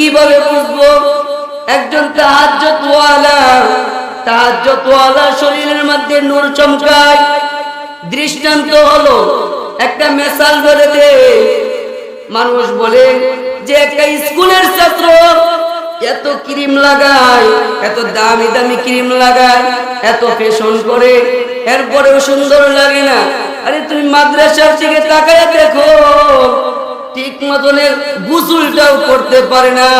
কীভাবে বুঝব? একজন শরীরের মধ্যে নূর চমকায়। দৃষ্টান্ত হলো একটা মেসাল বলে দে মানুষ বলে যে একটা স্কুলের ছাত্র এত ক্রিম লাগায়, এত দামি দামি ক্রিম লাগায়, এত ফ্যাশন করে, এরপরেও সুন্দর লাগে না। আরে তুমি মাদ্রাসার দিকে তাকায় দেখো। মতনের গুসুলটাও করতে পারে না।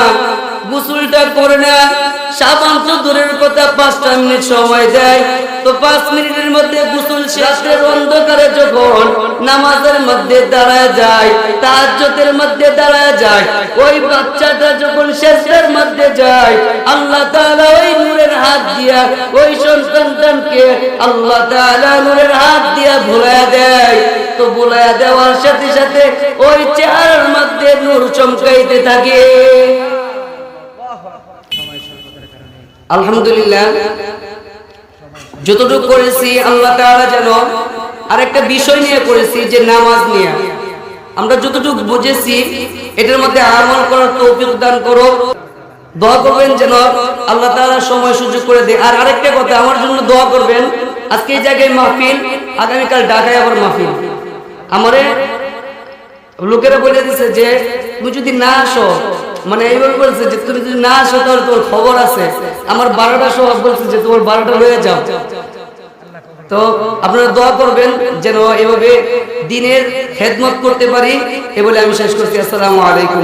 গুসুলটা করে না। সাবান তো দূরের কথা পাঁচটা মিনিট সময় দেয়। তো পাঁচ মিনিটের মধ্যে গুসুল শেষের অন্ধকারে যখন নামাজের মধ্যে দাঁড়ায় যায় তাহাজ্জতের মধ্যে দাঁড়ায় যায়, ওই বাচ্চাটা যখন শেষের মধ্যে যায়, আল্লাহ তাআলা ওই নূরের হাত দিয়া ওই সন্তানকে আল্লাহ তাআলা নূরের হাত দিয়া ভুলায়া দেয়। দেওয়ার সাথে সাথে ওই চেহারার মধ্যে নূর চমকাইতে থাকে। আলহামদুলিল্লাহ। যতটুকু করেছি আল্লাহ যেন বিষয় নিয়ে করেছি, যে নামাজ নিয়ে। আমরা যতটুকু বুঝেছি, এটার মধ্যে আমল করার তৌফিক দান করো। দোয়া করবেন যেন আল্লাহ তাআলা সময় সুযোগ করে দেয়। আর আরেকটা কথা, আমার জন্য দোয়া করবেন। আজকে এই জায়গায় মাহফিল, আগামীকাল ঢাকায় আবার মাহফিল। আমারে লোকেরা বলে দিছে যে, তুমি যদি না আসো মানে এইভাবে বলছে যে, তুমি যদি না আসো, তাহলে তোমার খবর আছে। আমার বারোটা সব বলছে যে, তোমার বারোটা হয়ে যাও। তো আপনারা দোয়া করবেন যেন এভাবে দিনের হেদমত করতে পারি, এ বলে আমি শেষ করছি। আসসালামু আলাইকুম